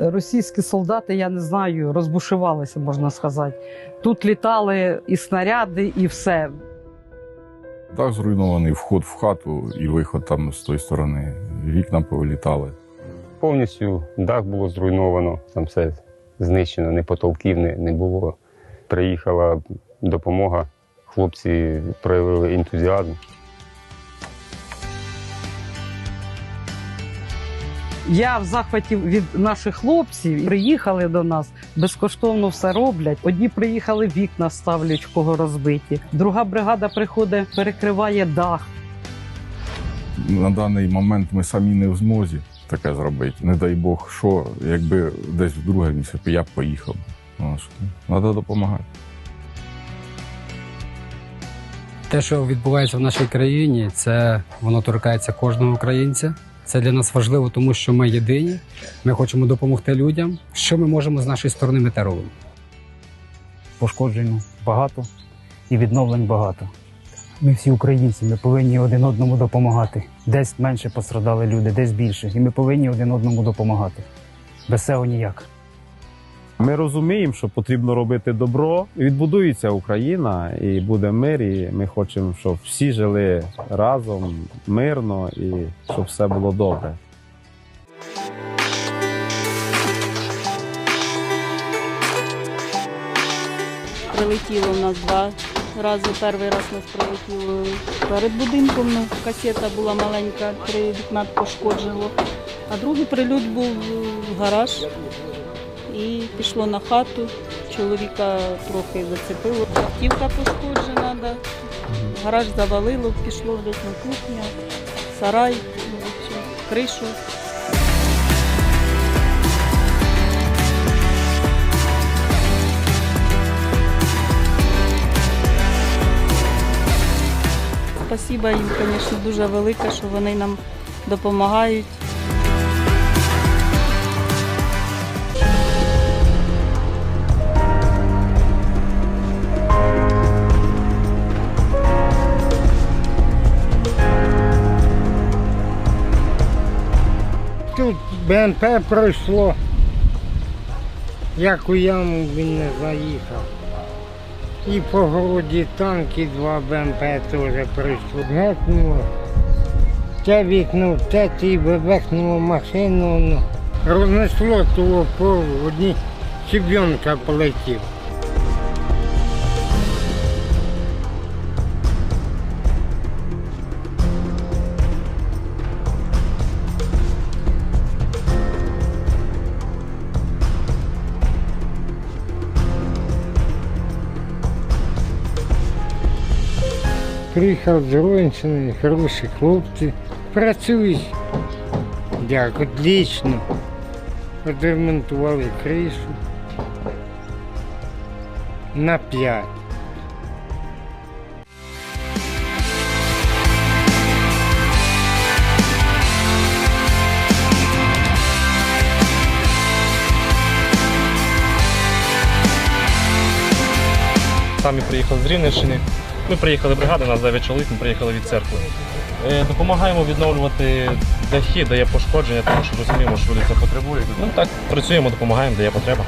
Російські солдати, я не знаю, розбушувалися, можна сказати. Тут літали і снаряди, і все. Дах зруйнований, вход в хату і виход там з тої сторони. Вікна повилітали. Повністю дах було зруйновано, там все знищено, ні потолків не, не було. Приїхала допомога, хлопці проявили ентузіазм. Я в захваті від наших хлопців. Приїхали до нас, безкоштовно все роблять. Одні приїхали, вікна ставлять, в кого розбиті. Друга бригада приходить, перекриває дах. На даний момент ми самі не в змозі таке зробити. Не дай Бог, що, якби десь в друге місце я б поїхав. Треба допомагати. Те, що відбувається в нашій країні, це воно торкається кожного українця. Це для нас важливо, тому що ми єдині. Ми хочемо допомогти людям. Що ми можемо з нашої сторони ми робимо. пошкоджень багато і відновлень багато. Ми всі українці, ми повинні один одному допомагати. Десь менше пострадали люди, десь більше. І ми повинні один одному допомагати. Без цього ніяк. Ми розуміємо, що потрібно робити добро. Відбудується Україна і буде мир. І ми хочемо, щоб всі жили разом, мирно і щоб все було добре. Прилетіло в нас два рази. Перший раз нас прилетіло перед будинком. Ну, касета була маленька, три вікна пошкоджено. А другий прильот був в гараж і пішло на хату. Чоловіка трохи зацепило. Автівка пошкоджена, да. гараж завалило, пішло десь на кухню, сарай, ну, кришу. Спасіба їм, звісно, дуже велике, що вони нам допомагають. БМП пройшло. Як у яму він не заїхав. І по городі танки два БМП теж пройшло. Гетнуло. Те вікно, те ті вивехнуло машину. Ну, рознесло того по одній щебенка полетів. Приїхав з Ронщини, хороші хлопці. Працюють. Як отлично. Відремонтували кришу. На п'ять. Самі приїхали з Рівненщини. Ми приїхали бригада, нас 9 чоловік, ми приїхали від церкви. Е, Допомагаємо відновлювати дахи, де є пошкодження, тому що розуміємо, що люди це потребують. Ну так, працюємо, допомагаємо, де є потреба.